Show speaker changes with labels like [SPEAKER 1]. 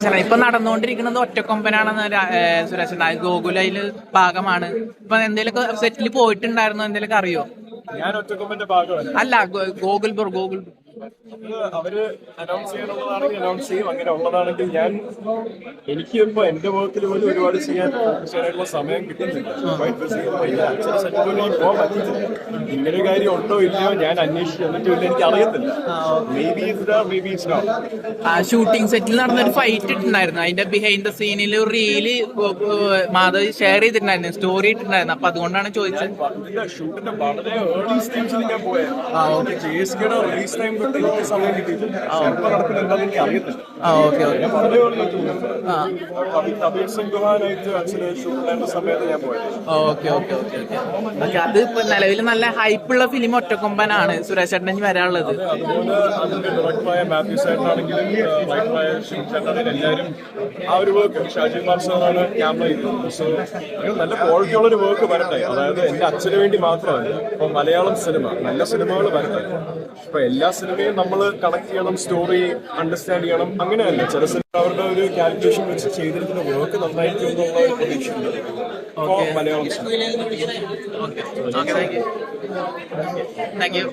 [SPEAKER 1] ഇപ്പൊ നടന്നുകൊണ്ടിരിക്കുന്നത് ഒറ്റക്കൊമ്പനാണെന്ന് സുരേഷൻ ഗോകുല സുരേഷ് ഗോകുലയിൽ ഭാഗമാണ്. ഇപ്പൊ എന്തെങ്കിലുമൊക്കെ സെറ്റിൽ പോയിട്ടുണ്ടായിരുന്നോ എന്തെങ്കിലുമൊക്കെ അറിയോ? അല്ല ഗോകുൽപൂർ ഗോകുൽ
[SPEAKER 2] അവർ അനൗൺസ് ചെയ്യാനുള്ളതാണെങ്കിൽ അനൗൺസ് ചെയ്യും. അങ്ങനെ ഉള്ളതാണെങ്കിൽ ഞാൻ എനിക്ക് ഇപ്പൊ എന്റെ വർക്കിൽ പോലും ഒരുപാട് ചെയ്യാൻ ചെയ്യാനായിട്ടുള്ള സമയം കിട്ടുന്നില്ല പോകാൻ പറ്റുന്നില്ല ഇങ്ങനെ ഒരു കാര്യം ഉണ്ടോ ഇല്ലയോ ഞാൻ അന്വേഷിച്ചു എന്നിട്ടില്ല എനിക്ക് അറിയത്തില്ല. Maybe it's maybe it's
[SPEAKER 1] ആ ഷൂട്ടിംഗ് സെറ്റിൽ നടന്നൊരു ഫൈറ്റ് ഇട്ടുണ്ടായിരുന്നു അതിന്റെ ബിഹൈൻഡ് ദ സീനിൽ ഒരു റീൽ മാധവ് ഷെയർ ചെയ്തിട്ടുണ്ടായിരുന്നു. സ്റ്റോറി ഇട്ടിട്ടുണ്ടായിരുന്നു. അപ്പൊ അതുകൊണ്ടാണ് ചോദിച്ചത്.
[SPEAKER 2] ഷൂട്ടിന്റെ വളരെ ഏർലി സ്റ്റേജിൽ ഞാൻ പോയത്. റിലീസ് ടൈം എനിക്ക് സമയം കിട്ടിയിട്ടില്ല ചിലപ്പോൾ നടക്കുന്ന എന്താണെന്ന് എനിക്ക് അറിയത്തില്ല.
[SPEAKER 1] ആ ഓക്കെ ഓക്കെ.
[SPEAKER 2] ഞാൻ കബീർ സമയത്ത് പോയത്.
[SPEAKER 1] Okay okay okay okay. Okay അത് ഇപ്പൊ നിലവിൽ നല്ല ഹൈപ്പുള്ള ഫിലിം ഒറ്റക്കൊമ്പനാണ് സുരേഷ് ചേട്ടൻ ഇനി വരാനുള്ളത്
[SPEAKER 2] അതുപോലെ അതിന്റെ ഡയറക്ടറായ മാത്യു സാറിനാണെങ്കിലും റൈറ്ററായ ഷിൻ സാറിനാണെങ്കിലും എല്ലാവരും ആ ഒരു വർക്ക് ഷാജി ക്യാമറ ചെയ്തത്. സോ നല്ല ക്വാളിറ്റി ഉള്ള ഒരു വർക്ക് വരട്ടെ. അതായത് എന്റെ അച്ഛന് വേണ്ടി മാത്രമല്ല ഇപ്പൊ മലയാളം സിനിമ നല്ല സിനിമകൾ വരട്ടെ. ഇപ്പൊ എല്ലാ സിനിമയും നമ്മൾ കളക്ട് ചെയ്യണം സ്റ്റോറി അണ്ടർസ്റ്റാൻഡ് ചെയ്യണം അങ്ങനെയല്ല. ചില സിനിമ അവരുടെ ഒരു കാൽക്കുലേഷൻ വെച്ച് ചെയ്തിരിക്കുന്ന വർക്ക് നന്നായിരിക്കും എന്നുള്ള ഒരു പ്രതീക്ഷയുണ്ട്. Malayalam
[SPEAKER 1] thank you